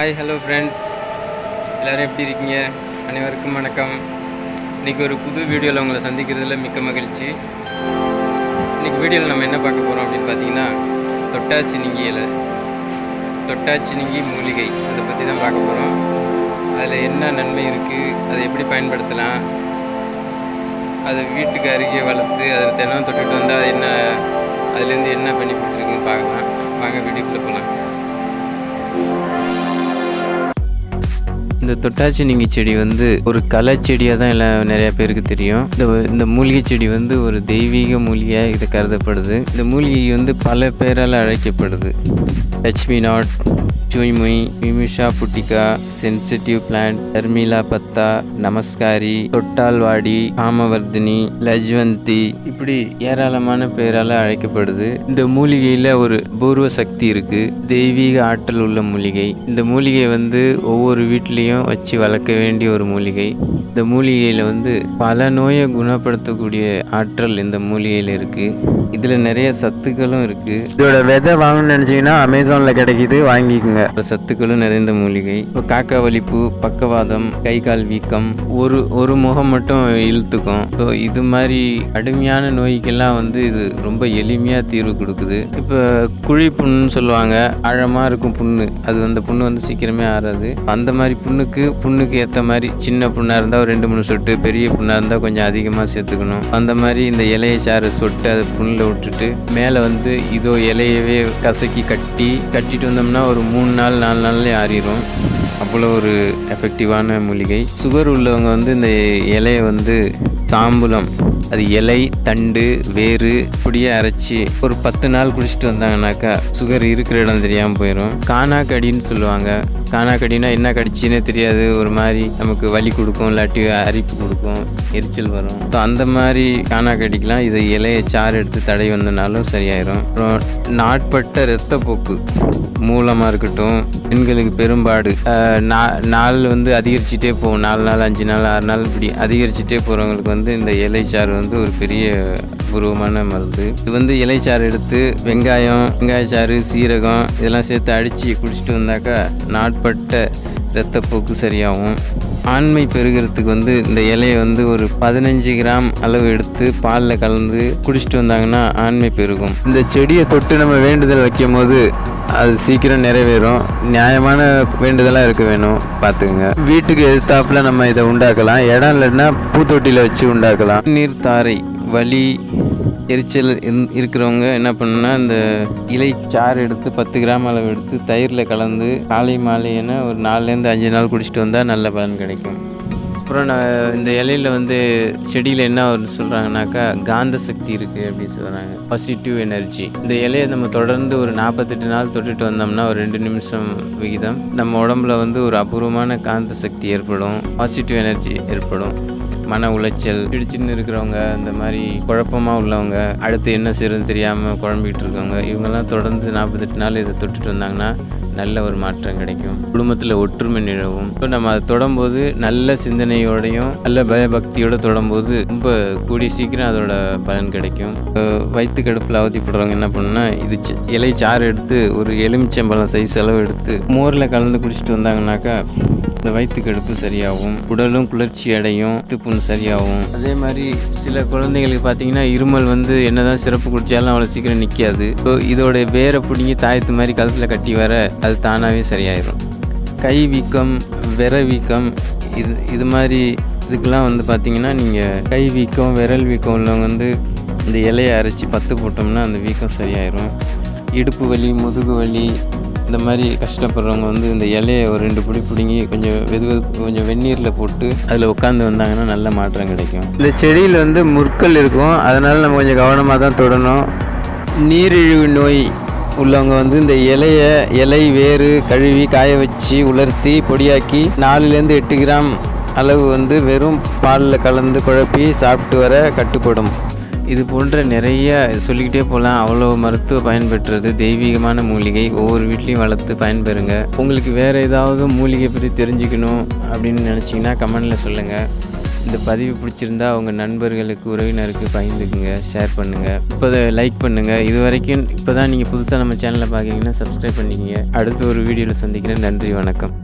Hi hello friends எல்லோரும் எப்படி இருக்கீங்க? அனைவருக்கும் வணக்கம். இன்றைக்கி ஒரு புது வீடியோவில் உங்களை சந்திக்கிறதுல மிக்க மகிழ்ச்சி. இன்றைக்கி வீடியோவில் நம்ம என்ன பார்க்க போகிறோம் அப்படின்னு பார்த்தீங்கன்னா தொட்டாச்சினிங்கி இலை. தொட்டாச்சினிங்கி மூலிகை. அதை பற்றி தான் பார்க்க போகிறோம் அதில் என்ன நன்மை இருக்குது அதை எப்படி பயன்படுத்தலாம்? அதை வீட்டுக்கு அருகே வளர்த்து அதில் தினம் தொட்டுட்டு வந்தால் அது என்ன அதுலேருந்து என்ன பெனிஃபிட் இருக்குன்னு பார்க்கலாம். வாங்க வீடியோக்குள்ளே போகலாம் இந்த தொட்டாச்சினிங்கி செடி வந்து ஒரு கலை செடியாக தான் எல்லாம் நிறைய பேருக்கு தெரியும். இந்த இந்த மூலிகை செடி வந்து ஒரு தெய்வீக மூலிகையாக இது கருதப்படுது. இந்த மூலிகை வந்து பல பேரால் அழைக்கப்படுது. லட்சுமி நாட் சுய்முய் விமிஷா புட்டிகா சென்சிட்டிவ் பிளான்ட் தர்மிலா பத்தா நமஸ்காரி தொட்டால்வாடி காமவர்தினி லஜ்வந்தி இப்படி ஏராளமான பேரால் அழைக்கப்படுது. இந்த மூலிகையில் ஒரு பூர்வ சக்தி இருக்கு. தெய்வீக ஆற்றல் உள்ள மூலிகை. இந்த மூலிகை வந்து ஒவ்வொரு வீட்லேயும் வச்சு வளர்க்க வேண்டிய ஒரு மூலிகை. இந்த மூலிகையில் வந்து பல நோயை குணப்படுத்தக்கூடிய ஆற்றல் இந்த மூலிகையில் இருக்கு. இதில் நிறைய சத்துக்களும் இருக்கு. இதோட விதை வாங்கணும்னு நினச்சிங்கன்னா அமேசானில் கிடைக்கிது. வாங்கிக்கோங்க. சத்துக்களும் நிறைந்த மூலிகை. இப்போ காக்கா வலிப்பு பக்கவாதம் கை கால் வீக்கம் ஒரு ஒரு முகம் மட்டும் இழுத்துக்கும். ஸோ இது மாதிரி கடுமையான நோய்க்கெல்லாம் வந்து இது ரொம்ப எளிமையாக தீர்வு கொடுக்குது. இப்போ குழி புண்ணுன்னு சொல்லுவாங்க. ஆழமாக இருக்கும் புண்ணு. அது அந்த புண்ணு வந்து சீக்கிரமே ஆறாது. அந்த மாதிரி புண்ணுக்கு புண்ணுக்கு ஏற்ற மாதிரி சின்ன புண்ணாக இருந்தால் ஒரு ரெண்டு மூணு சொட்டு பெரிய புண்ணாக இருந்தால் கொஞ்சம் அதிகமாக சேர்த்துக்கணும். அந்த மாதிரி இந்த இலையை சாறு சொட்டு அதை புண்ணில் விட்டுட்டு மேலே வந்து இதோ இலையவே கசக்கி கட்டி கட்டிட்டு வந்தோம்னா ஒரு மூணு நாள் நாலு நாள்லேயே ஆறிடும் அவ்வளோ ஒரு எஃபெக்டிவான மூலிகை. சுகர் உள்ளவங்க வந்து இந்த இலையை வந்து சாம்பலம் அது இலை தண்டு வேறு இப்படியே அரைச்சி ஒரு பத்து நாள் குடிச்சிட்டு வந்தாங்கனாக்கா சுகர் இருக்கிற இடம் தெரியாமல் போயிடும் காணாக்கடின்னு சொல்லுவாங்க. காணாக்கடினா என்ன கடிச்சின்னே தெரியாது. ஒரு மாதிரி நமக்கு வலி கொடுக்கும் இல்லாட்டி அரிப்பு கொடுக்கும் எரிச்சல் வரும். ஸோ அந்த மாதிரி காணாக்கடிக்கெலாம் இதை இலையை சாறு எடுத்து தடை வந்தனாலும் சரியாயிரும். அப்புறம் நாட்பட்ட இரத்தப்போக்கு மூலமாக இருக்கட்டும் பெண்களுக்கு பெரும்பாடு. நா- நாள் வந்து அதிகரிச்சுட்டே போகும். நாலு நாள் அஞ்சு நாள் ஆறு நாள் இப்படி அதிகரிச்சுட்டே போகிறவங்களுக்கு வந்து இந்த இலைச்சாறு வந்து ஒரு பெரிய உருவமான மருந்து. இது வந்து இலைச்சாறு எடுத்து வெங்காயம் வெங்காயச்சாறு சீரகம் இதெல்லாம் சேர்த்து அடித்து குடிச்சிட்டு வந்தாக்கா நாட்பட்ட இரத்தப்போக்கு சரியாகும். ஆண்மை பெருகிறதுக்கு வந்து இந்த இலையை வந்து ஒரு பதினஞ்சு கிராம் அளவு எடுத்து பாலில் கலந்து குடிச்சிட்டு வந்தாங்கன்னா ஆண்மை பெருகும். இந்த செடியை தொட்டு நம்ம வேண்டுதல் வைக்கும் போது அது சீக்கிரம் நிறைவேறும். நியாயமான வேண்டுதலாக இருக்க வேணும். பார்த்துக்குங்க. வீட்டுக்கு எதிர்த்தாப்பில் நம்ம இதை உண்டாக்கலாம். இடம் இல்லைன்னா பூத்தொட்டியில் வச்சு உண்டாக்கலாம். நீர் தாரை வலி எரிச்சல் இருக்கிறவங்க என்ன பண்ணுன்னா இந்த இலை சாறு எடுத்து பத்து கிராம் அளவு எடுத்து தயிரில் கலந்து காலை மாலை என ஒரு நாலுலேருந்து அஞ்சு நாள் குடிச்சிட்டு வந்தால் நல்ல பலன் கிடைக்கும். அப்புறம் நான் இந்த இலையில வந்து செடியில் என்ன ஒரு சொல்கிறாங்கனாக்கா காந்த சக்தி இருக்குது அப்படின்னு சொல்கிறாங்க பாசிட்டிவ் எனர்ஜி இந்த இலையை நம்ம தொடர்ந்து ஒரு நாற்பத்தெட்டு நாள் தொட்டுட்டு வந்தோம்னா ஒரு ரெண்டு நிமிஷம் விகிதம். நம்ம உடம்புல வந்து ஒரு அபூர்வமான காந்த சக்தி ஏற்படும். பாசிட்டிவ் எனர்ஜி ஏற்படும். மன உளைச்சல் பிடிச்சின்னு இருக்கிறவங்க இந்த மாதிரி குழப்பமாக உள்ளவங்க அடுத்து என்ன செய்யறது தெரியாமல் குழம்பிக்கிட்டு இருக்கவங்க இவங்கெல்லாம் தொடர்ந்து நாற்பத்தெட்டு நாள் இதை தொட்டுட்டு வந்தாங்கன்னா நல்ல ஒரு மாற்றம் கிடைக்கும். குடும்பத்தில் ஒற்றுமை நிலவும். இப்போ நம்ம அதை தொடும்போது நல்ல சிந்தனையோடையும் நல்ல பயபக்தியோட தொடும்போது ரொம்ப கூடிய சீக்கிரம் அதோட பலன் கிடைக்கும். வயிற்று கடுப்பில் அவதிப்படுறவங்க என்ன பண்ணுன்னா இது இலை சாறு எடுத்து ஒரு எலுமிச்சம்பழம் சைஸ் அளவு எடுத்து மோரில் கலந்து குடிச்சிட்டு வந்தாங்கன்னாக்கா இந்த வயிற்று கடுப்பு சரியாகும். உடலும் குளிர்ச்சி அடையும். புண் சரியாகும். அதே மாதிரி சில குழந்தைங்களுக்கு பார்த்தீங்கன்னா இருமல் வந்து என்னதான் சிறப்பு குடித்தாலும் அவ்வளோ சீக்கிரம் நிற்காது ஸோ இதோட வேரை பிடிங்கி தாயத்து மாதிரி கழுத்தில் கட்டி வர அது தானாகவே சரியாயிடும் கை வீக்கம் விர வீக்கம் இது இது மாதிரி இதுக்கெல்லாம் வந்து பார்த்திங்கன்னா நீங்கள் கை வீக்கம் விரல் வீக்கம் உள்ளவங்க வந்து இந்த இலையை அரைச்சி பத்து போட்டோம்னா அந்த வீக்கம் சரியாயிரும். இடுப்பு வலி முதுகு வலி இந்த மாதிரி கஷ்டப்படுறவங்க வந்து இந்த இலையை ஒரு ரெண்டு பிடி பிடுங்கி கொஞ்சம் வெது வெது கொஞ்சம் வெந்நீரில் போட்டு அதில் உட்காந்து வந்தாங்கன்னா நல்ல மாற்றம் கிடைக்கும். இந்த செடியில் வந்து முற்கள் இருக்கும். அதனால் நம்ம கொஞ்சம் கவனமாக தான் தொடணும். நீரிழிவு நோய் உள்ளவங்க வந்து இந்த இலையை இலை வேறு கழுவி காய வச்சு உலர்த்தி பொடியாக்கி நாலுலேருந்து எட்டு கிராம் அளவு வந்து வெறும் பாலில் கலந்து குழப்பி சாப்பிட்டு வர கட்டுப்படும். இது போன்ற நிறைய சொல்லிக்கிட்டே போகலாம். அவ்வளோ மருத்துவ பயன்பெற்றது தெய்வீகமான மூலிகை. ஒவ்வொரு வீட்லேயும் வளர்த்து பயன்பெறுங்க. உங்களுக்கு வேறு ஏதாவது மூலிகை பற்றி தெரிஞ்சுக்கணும் அப்படின்னு நினச்சிங்கன்னா கமெண்டில் சொல்லுங்கள் இந்த பதிவு பிடிச்சிருந்தா உங்கள் நண்பர்களுக்கு உறவினருக்கு பகிர்ந்துக்குங்க ஷேர் பண்ணுங்கள் இப்போ லைக் பண்ணுங்கள் இது வரைக்கும் இப்போ தான் நீங்கள் புதுசாக நம்ம சேனலை பார்க்குறீங்கன்னா சப்ஸ்கிரைப் பண்ணிக்கங்க. அடுத்த ஒரு வீடியோவில் சந்திக்கிறேன். நன்றி வணக்கம்.